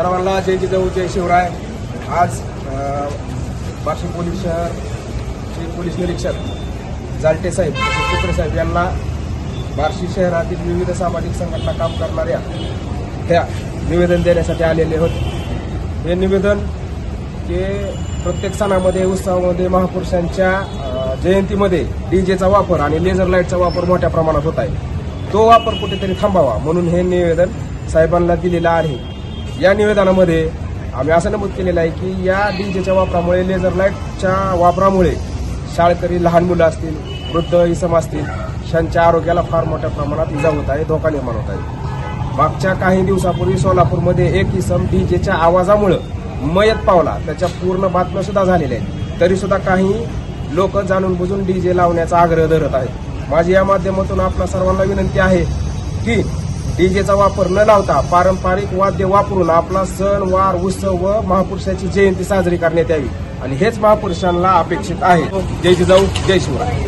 सर्वांना जय जिजाऊ जय शिवराय. आज वाशिम बार्शी पोलीस शहरचे पोलीस निरीक्षक जालटे साहेब कुत्रे साहेब यांना बार्शी शहरातील विविध सामाजिक संघटना काम करणाऱ्या त्या निवेदन देण्यासाठी आलेले होते. हे निवेदन के प्रत्येक सणामध्ये उत्सवामध्ये महापुरुषांच्या जयंतीमध्ये डी जेचा वापर आणि लेझर लाईटचा वापर मोठ्या प्रमाणात होत आहे. तो वापर कुठेतरी थांबावा म्हणून हे निवेदन साहेबांना दिलेलं आहे. या निवेदनामध्ये आम्ही असं नमूद केलेलं आहे की या डीजेच्या वापरामुळे लेझर लाईटच्या वापरामुळे शाळकरी लहान मुलं असतील वृद्ध इसम असतील यांच्या आरोग्याला फार मोठ्या प्रमाणात इजा होत आहे धोका निर्माण होत आहे. मागच्या काही दिवसापूर्वी सोलापूरमध्ये एक इसम डीजेच्या आवाजामुळं मयत पावला. त्याच्या पूर्ण बातम्यासुद्धा झालेल्या आहेत. तरीसुद्धा काही लोक जाणून बुजून डीजे लावण्याचा आग्रह धरत आहेत. माझी या माध्यमातून आपल्या सर्वांना विनंती आहे की डीजेचा वापर न लावता पारंपरिक वाद्य वापरून आपला सण वार उत्सव व महापुरुषाची जयंती साजरी करण्यात यावी. आणि हेच महापुरुषांना अपेक्षित आहे. जय जिजाऊ जय शिवराय.